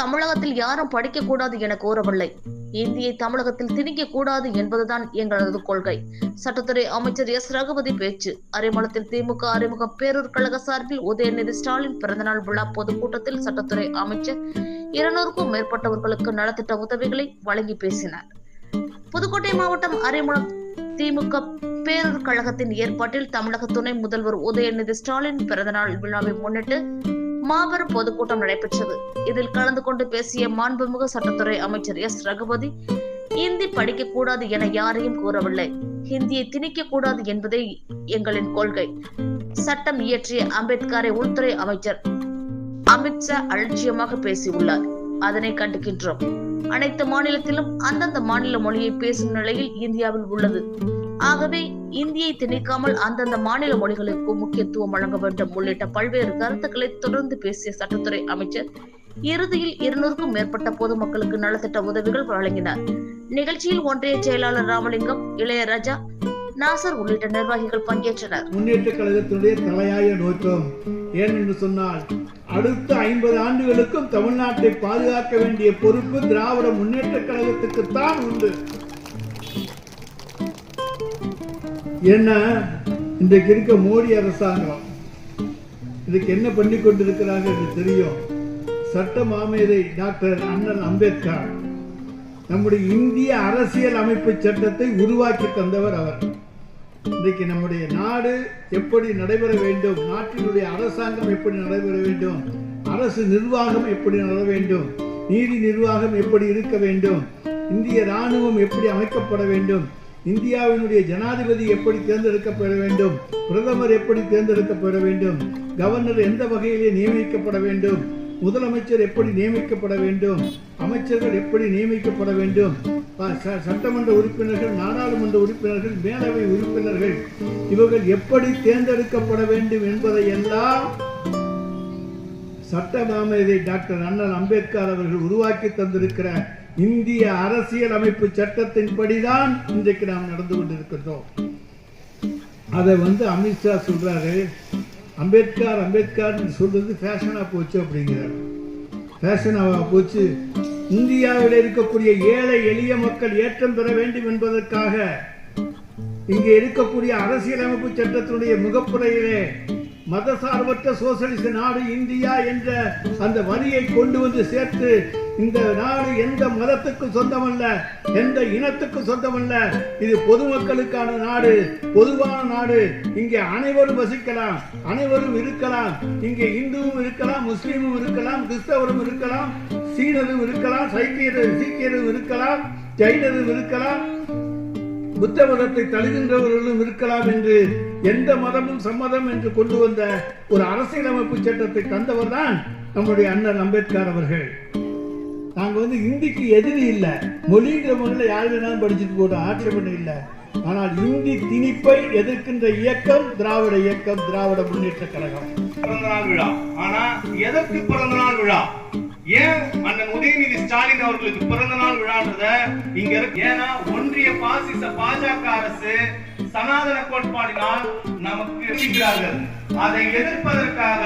தமிழகத்தில் யாரும் படிக்க கூடாது என கூறவில்லை இந்தியை தமிழகத்தில் திணிக்க கூடாது என்பதுதான் எங்களது கொள்கை. சட்டத்துறை அமைச்சர் எஸ். ரகுபதி பேச்சு. அரிமளத்தில் திமுக அறிமுக பேரூர் கழக சார்பில் உதயநிதி ஸ்டாலின் பிறந்தநாள் விழா பொதுக்கூட்டத்தில் சட்டத்துறை அமைச்சர் இருநூறுக்கும் மேற்பட்டவர்களுக்கு நலத்திட்ட உதவிகளை வழங்கி பேசினார். புதுக்கோட்டை மாவட்டம் அரிமளம் திமுக பேரூர் கழகத்தின் ஏற்பாட்டில் தமிழக துணை முதல்வர் உதயநிதி ஸ்டாலின் பிறந்தநாள் விழாவை முன்னிட்டு மாபெரும் பொதுக்கூட்டம் நடைபெற்றது. இதில் கலந்து கொண்டு பேசிய மாண்புமிகு சட்டத்துறை அமைச்சர் எஸ். ரகுபதி ஹிந்தி படிக்க கூடாது என யாரையும் கூறவில்லை. ஹிந்தியை திணிக்க கூடாது என்பதே எங்களின் கொள்கை சட்டம் இயற்றிய அம்பேத்கரை உள்துறை அமைச்சர் அமித்ஷா அலட்சியமாக பேசியுள்ளார். அதனை கண்டுகின்றோம் அனைத்து மாநிலத்திலும் அந்தந்த மாநில மொழியை பேசும் நிலையில் இந்தியாவில் உள்ளது. ஆகவே இந்தியை திணிக்காமல் அந்தந்த மாநில மொழிகளுக்கு முக்கியத்துவம் வழங்க வேண்டும் உள்ளிட்ட பல்வேறு கருத்துக்களை தொடர்ந்து பேசிய சட்டத்துறை அமைச்சர் இறுதியில் இருநூறுக்கும் மேற்பட்ட பொதுமக்களுக்கு நலத்திட்ட உதவிகள் வழங்கினார். நிகழ்ச்சியில் ஒன்றிய செயலாளர் ராமலிங்கம் இளையராஜா நாசர் உள்ளிட்ட நிர்வாகிகள் பங்கேற்றனர். முன்னேற்ற கழகத்தினுடைய தலையாய நோக்கம் ஏனென்று சொன்னால் அடுத்த ஐம்பது ஆண்டுகளுக்கும் தமிழ்நாட்டை பாதுகாக்க வேண்டிய பொறுப்பு திராவிட முன்னேற்ற கழகத்துக்குத்தான் உண்டு. என்ன இன்றைக்கு இருக்க மோடி அரசாங்கம் இதுக்கு என்ன பண்ணி கொண்டிருக்கிறாங்க என்று தெரியும். சட்ட மாமேதை டாக்டர் அண்ணன் அம்பேத்கர் நம்முடைய இந்திய அரசியல் அமைப்பு சட்டத்தை உருவாக்கி தந்தவர் அவர். இன்றைக்கு நம்முடைய நாடு எப்படி நடைபெற வேண்டும் நாட்டினுடைய அரசாங்கம் எப்படி நடைபெற வேண்டும் அரசு நிர்வாகம் எப்படி நட வேண்டும் நீதி நிர்வாகம் எப்படி இருக்க வேண்டும் இந்திய ராணுவம் எப்படி அமைக்கப்பட வேண்டும் இந்தியாவினுடைய ஜனாதிபதி எப்படி தேர்ந்தெடுக்கப்பட வேண்டும்? பிரதமர் எப்படி தேர்ந்தெடுக்கப்பட வேண்டும்? கவர்னர் எந்த வகையிலே நியமிக்கப்பட வேண்டும்? முதலமைச்சர் எப்படி நியமிக்கப்பட வேண்டும்? அமைச்சர்கள் எப்படி நியமிக்கப்பட வேண்டும்? சட்டமன்ற உறுப்பினர்கள் நாடாளுமன்ற உறுப்பினர்கள் மேலவை உறுப்பினர்கள் இவர்கள் எப்படி தேர்ந்தெடுக்கப்பட வேண்டும் என்பதை எல்லாம் சட்ட மாமேதை டாக்டர் அண்ணல் அம்பேத்கர் அவர்கள் உருவாக்கி தந்திருக்கிறார். இந்திய அரசியல் அமைப்பு சட்டத்தின்படிதான் இன்றைக்கு நாம் நடந்து கொண்டிருக்கின்றோம். அதை வந்து அமித்ஷா சொல்றாரு. அம்பேத்கர் அம்பேத்கர் சொல்றது ஃபேஷனா போச்சு அப்படிங்கிறார். ஃபேஷனாக போச்சு? இந்தியாவில் இருக்கக்கூடிய ஏழை எளிய மக்கள் ஏற்றம் பெற வேண்டும் என்பதற்காக இங்கே இருக்கக்கூடிய அரசியலமைப்பு சட்டத்தினுடைய முகப்புரையிலே மதசார்பற்ற சோசலிச நாடு இந்தியா என்ற அந்த வரியை கொண்டு வந்து சேர்த்து இந்த நாடு எந்த மதத்துக்கு சொந்தமல்ல எந்த இனத்துக்கு சொந்தமல்ல. இது பொதுமக்களுக்கான நாடு பொதுவான நாடு. இங்கே அனைவரும் வசிக்கலாம் அனைவரும் இருக்கலாம். இங்கே இந்துவும் இருக்கலாம் முஸ்லீமும் இருக்கலாம் கிறிஸ்தவரும் இருக்கலாம் சீனரும் இருக்கலாம் சைக்கியரும் சீக்கியரும் இருக்கலாம் ஜைனரும் இருக்கலாம். புத்த மதத்தை தழுகின்றவர்களும் இருக்கலாம் என்று எந்த மதமும் சம்மதம் என்று கொண்டு வந்த ஒரு அரசியலமைப்பு சட்டத்தை தந்தவர் தான் நம்முடைய அண்ணன் அம்பேத்கர் அவர்கள். நாங்க வந்து இந்திக்கு எதிரி இல்ல. மொழிங்கிற முறையில் யார் வேணாலும் படிச்சுட்டு போட்டோம் ஆட்சேபனை இல்லை. ஆனால் இந்தி திணிப்பை எதிர்க்கின்ற இயக்கம் திராவிட இயக்கம் திராவிட முன்னேற்ற கழகம். பிறந்தநாள் விழா. ஆனா எதற்கு பிறந்தநாள் விழா? ஏன் அண்ணன் உதயநிதி ஸ்டாலின் அவர்களுக்கு பிறந்தநாள் விழான்றத இங்க இருக்கு? ஏன்னா ஒன்றிய பாசிச பாஜக அரசு சனாதன கோட்பாடினால் நமக்கு இருக்கிறார்கள் அதை எதிர்ப்பதற்காக